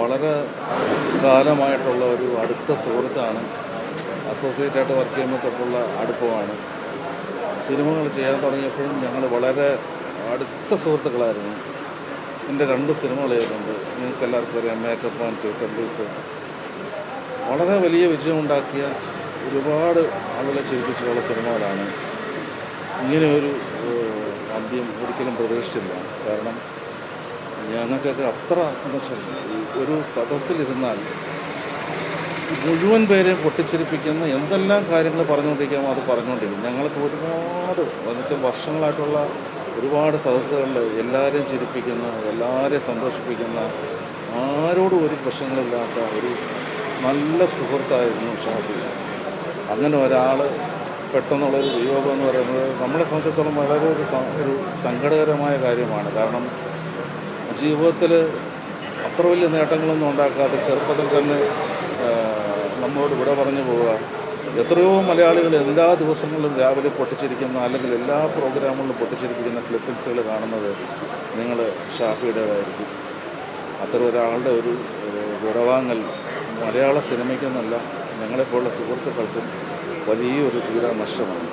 വളരെ കാലമായിട്ടുള്ള ഒരു അടുത്ത സുഹൃത്താണ്. അസോസിയേറ്റ് ആയിട്ട് വർക്ക് ചെയ്യുമ്പോൾ തൊട്ടുള്ള അടുപ്പമാണ്. സിനിമകൾ ചെയ്യാൻ തുടങ്ങിയപ്പോഴും ഞങ്ങൾ വളരെ അടുത്ത സുഹൃത്തുക്കളായിരുന്നു. എന്റെ രണ്ട് സിനിമകൾ ചെയ്തിട്ടുണ്ട്. നിങ്ങൾക്ക് എല്ലാവർക്കും അറിയാം മേക്കപ്പ് ആൻഡ് ട്യൂട്ടർലീസ് വളരെ വലിയ വിജയമുണ്ടാക്കിയ ഒരുപാട് ആളുകളെ ചിരിപ്പിച്ചിട്ടുള്ള സിനിമകളാണ്. ഇങ്ങനെയൊരു ആദ്യം ഒരിക്കലും പ്രതീക്ഷിച്ചില്ല. കാരണം ഞങ്ങൾക്കൊക്കെ അത്ര എന്ന് വെച്ചാൽ ഒരു സദസ്സിലിരുന്നാൽ മുഴുവൻ പേരെയും പൊട്ടിച്ചിരിപ്പിക്കുന്ന എന്തെല്ലാം കാര്യങ്ങൾ പറഞ്ഞുകൊണ്ടിരിക്കാമോ അത് പറഞ്ഞുകൊണ്ടിരിക്കും. ഞങ്ങൾക്ക് ഒരുപാട് എന്ന് വെച്ചാൽ വർഷങ്ങളായിട്ടുള്ള ഒരുപാട് സദസ്സുകളിൽ എല്ലാവരെയും ചിരിപ്പിക്കുന്ന എല്ലാവരെയും സന്തോഷിപ്പിക്കുന്ന ആരോടും ഒരു പ്രശ്നങ്ങളില്ലാത്ത ഒരു നല്ല സുഹൃത്തായിരുന്നു ഷാഫി. അങ്ങനെ ഒരാൾ പെട്ടെന്നുള്ളൊരു വിയോഗം എന്ന് പറയുന്നത് നമ്മളെ സംബന്ധിച്ചിടത്തോളം വളരെ ഒരു ഒരു സങ്കടകരമായ കാര്യമാണ്. കാരണം ജീവിതത്തിൽ അത്ര വലിയ നേട്ടങ്ങളൊന്നും ഉണ്ടാക്കാതെ ചെറുപ്പത്തിൽ തന്നെ നമ്മളോട് വിട പറഞ്ഞു പോവുക. എത്രയോ മലയാളികൾ എല്ലാ ദിവസങ്ങളിലും രാവിലെ പൊട്ടിച്ചിരിക്കുന്ന അല്ലെങ്കിൽ എല്ലാ പ്രോഗ്രാമുകളിലും പൊട്ടിച്ചിരിപ്പിക്കുന്ന ക്ലിപ്പിങ്സുകൾ കാണുന്നത് നിങ്ങൾ ഷാഫിയുടേതായിരിക്കും. അത്ര ഒരാളുടെ ഒരു ഒരു വിടവാങ്ങൽ മലയാള സിനിമയ്ക്കെന്നല്ല ഞങ്ങളെപ്പോലുള്ള സുഹൃത്തുക്കൾക്കും വലിയൊരു തീരാ നഷ്ടമാണ്.